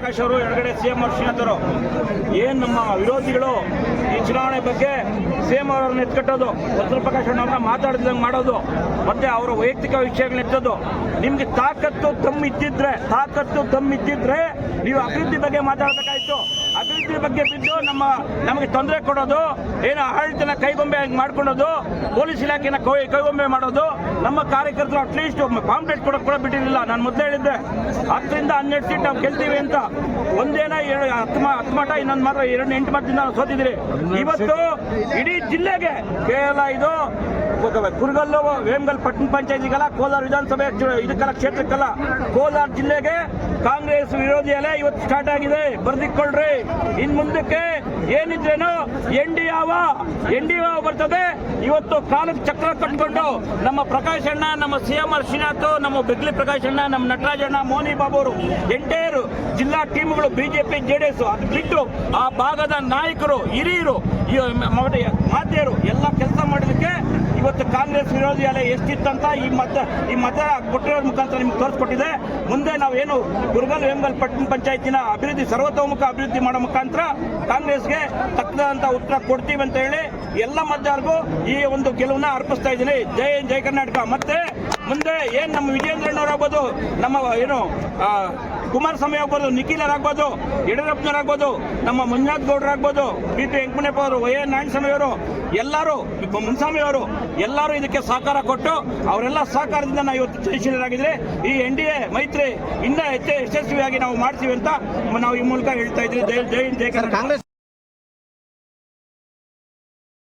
ಪ್ರಕಾಶ್ ಅವರು ಎಡಗಡೆ C M Srinath ಅವರು ಏನ್ ನಮ್ಮ ವಿರೋಧಿಗಳು ಈ ಚುನಾವಣೆ ಬಗ್ಗೆ ಸಿ ಅವರನ್ನು ಎತ್ಕಟ್ಟೋದು, ಉತ್ತರ ಪ್ರಕಾಶ್ ಅವ್ರನ್ನ ಮಾತಾಡಿದಂಗೆ ಮಾಡೋದು, ಮತ್ತೆ ಅವರ ವೈಯಕ್ತಿಕ ವಿಷಯಗಳನ್ನ ಎತ್ತೋದು. ನಿಮ್ಗೆ ತಾಕತ್ತು ತಮ್ಮ ಇದ್ದಿದ್ರೆ, ತಾಕತ್ತು ತಮ್ಮ ಇದ್ದಿದ್ರೆ ನೀವು ಅಭಿವೃದ್ಧಿ ಬಗ್ಗೆ ಮಾತಾಡಬೇಕಾಯ್ತು. ಅಭಿವೃದ್ಧಿ ಬಗ್ಗೆ ಬಿದ್ದು ನಮ್ಮ, ನಮಗೆ ತೊಂದರೆ ಕೊಡೋದು, ಏನು ಆಡಳಿತನ ಕೈಗೊಂಬೆ ಮಾಡ್ಕೊಳ್ಳೋದು, ಪೊಲೀಸ್ ಇಲಾಖೆನ ಕೈ, ಕೈಗೊಂಬೆ ಮಾಡೋದು. ನಮ್ಮ ಕಾರ್ಯಕರ್ತರು ಅಟ್ಲೀಸ್ಟ್ ಕಾಂಪ್ಲೇಟ್ ಕೊಡೋಕೆ ಕೂಡ ಬಿಟ್ಟಿರಲಿಲ್ಲ. ನಾನು ಮೊದಲೇ ಹೇಳಿದ್ದೆ, ಹತ್ತರಿಂದ ಹನ್ನೆರಡು ಸೀಟ್ ನಾವು ಗೆಲ್ತೀವಿ ಅಂತ. ಒಂದೇನ ಎರಡು ಹತ್ತು ಹತ್ತು ಮಠ, ಇನ್ನೊಂದು ಮಾತ್ರ ಎರಡು ಎಂಟು ಮಾತಿಂದ ನಾವು ಸೋತಿದ್ರಿ ಇವತ್ತು ಇಡೀ ಜಿಲ್ಲೆಗೆ ಕೇವಲ ಇದು ಕುರುಗಲ್ಲು ವೇಮಗಲ್ ಪಟ್ಟಣ ಪಂಚಾಯತಿಗಲ್ಲ ಕೋಲಾರ ವಿಧಾನಸಭೆ ಇದಕ್ಕಲ್ಲ ಕ್ಷೇತ್ರಕ್ಕಲ್ಲ ಕೋಲಾರ ಜಿಲ್ಲೆಗೆ ಕಾಂಗ್ರೆಸ್ ವಿರೋಧಿ ಅಲೆ ಇವತ್ತು ಸ್ಟಾರ್ಟ್ ಆಗಿದೆ. ಬರ್ದಿಕ್ಕೊಳ್ರಿ. ಇನ್ ಮುಂದಕ್ಕೆ ಏನಿದ್ರೇನು ಎನ್ ಡಿ ಯಾವ ಎನ್ ಡಿ ಬರ್ತದೆ. ಇವತ್ತು ಕಾಲಕ್ಕೆ ಚಕ್ರ ಕಟ್ಕೊಂಡು ನಮ್ಮ ಪ್ರಕಾಶ್ ಅಣ್ಣ ನಮ್ಮ ಸಿ ಎಂ ಆರ್ ಶ್ರೀನಾಥ್ ನಮ್ಮ ಬೆಗ್ಲಿ ಪ್ರಕಾಶ್ ಅಣ್ಣ ನಮ್ಮ ನಟರಾಜಣ್ಣ ಮೋನಿ ಬಾಬು ಅವರು ಎಂಟೇರು ಜಿಲ್ಲಾ ಟೀಮ್ಗಳು ಬಿಜೆಪಿ ಜೆಡಿಎಸ್ ಅದು ಬಿಟ್ಟು ಆ ಭಾಗದ ನಾಯಕರು ಹಿರಿಯರು ಈ ಮ- ಮ- ಮಾತೆಯರು ಎಲ್ಲ ಕೆಲಸ ಮಾಡಿದಕ್ಕೆ ಇವತ್ತು ಕಾಂಗ್ರೆಸ್ ವಿರೋಧಿ ಅಲೆ ಎಷ್ಟಿತ್ತಂತ ಈ ಮತ ಈ ಮತ ಕೊಟ್ಟಿರೋದ್ರ ಮುಖಾಂತರ ನಿಮ್ಗೆ ತೋರಿಸ್ಕೊಟ್ಟಿದೆ. ಮುಂದೆ ನಾವೇನು ಗುರುಗಲ್ ವೇಮಗಲ್ ಪಟ್ಟಣ ಪಂಚಾಯತಿನ ಅಭಿವೃದ್ಧಿ, ಸರ್ವತೋಮುಖ ಅಭಿವೃದ್ಧಿ ಮಾಡೋ ಮುಖಾಂತರ ಕಾಂಗ್ರೆಸ್ಗೆ ತಕ್ಕದಂತ ಉತ್ತರ ಕೊಡ್ತೀವಿ ಅಂತ ಹೇಳಿ ಎಲ್ಲ ಮತದಾರರಿಗೂ ಈ ಒಂದು ಗೆಲುವನ್ನ ಅರ್ಪಿಸ್ತಾ ಇದ್ದೀನಿ. ಜೈ ಜೈ ಕರ್ನಾಟಕ. ಮತ್ತೆ ಮುಂದೆ ಏನು ನಮ್ಮ ವಿಜೇಂದ್ರಣ್ಣವರಾಗ್ಬೋದು ನಮ್ಮ ಏನು ಕುಮಾರಸ್ವಾಮಿ ಆಗ್ಬೋದು ನಿಖಿಲರಾಗ್ಬೋದು ಯಡಿಯೂರಪ್ಪನವರಾಗ್ಬೋದು ನಮ್ಮ ಮಂಜುನಾಥ್ ಗೌಡರಾಗ್ಬೋದು ಬಿ ಪಿ ವೆಂಕಟಪ್ಪ ಅವರು, ವೈ ಎನ್ ನಾರಾಯಣಸ್ವಾಮಿ ಅವರು, ಎಲ್ಲರೂ, ಮುನ್ಸ್ವಾಮಿ ಅವರು, ಎಲ್ಲರೂ ಇದಕ್ಕೆ ಸಹಕಾರ ಕೊಟ್ಟು ಅವರೆಲ್ಲ ಸಹಕಾರದಿಂದ ನಾವು ಇವತ್ತು ಜಯಶೀಲರಾಗಿದ್ರೆ ಈ ಎನ್ ಡಿ ಎ ಮೈತ್ರಿ ಇನ್ನೂ ಹೆಚ್ಚು ಯಶಸ್ವಿಯಾಗಿ ನಾವು ಮಾಡ್ತೀವಿ ಅಂತ ನಾವು ಈ ಮೂಲಕ ಹೇಳ್ತಾ ಇದ್ವಿ ಜೈ ಜೈ ಜೈ ಕರ್ನಾಟಕ.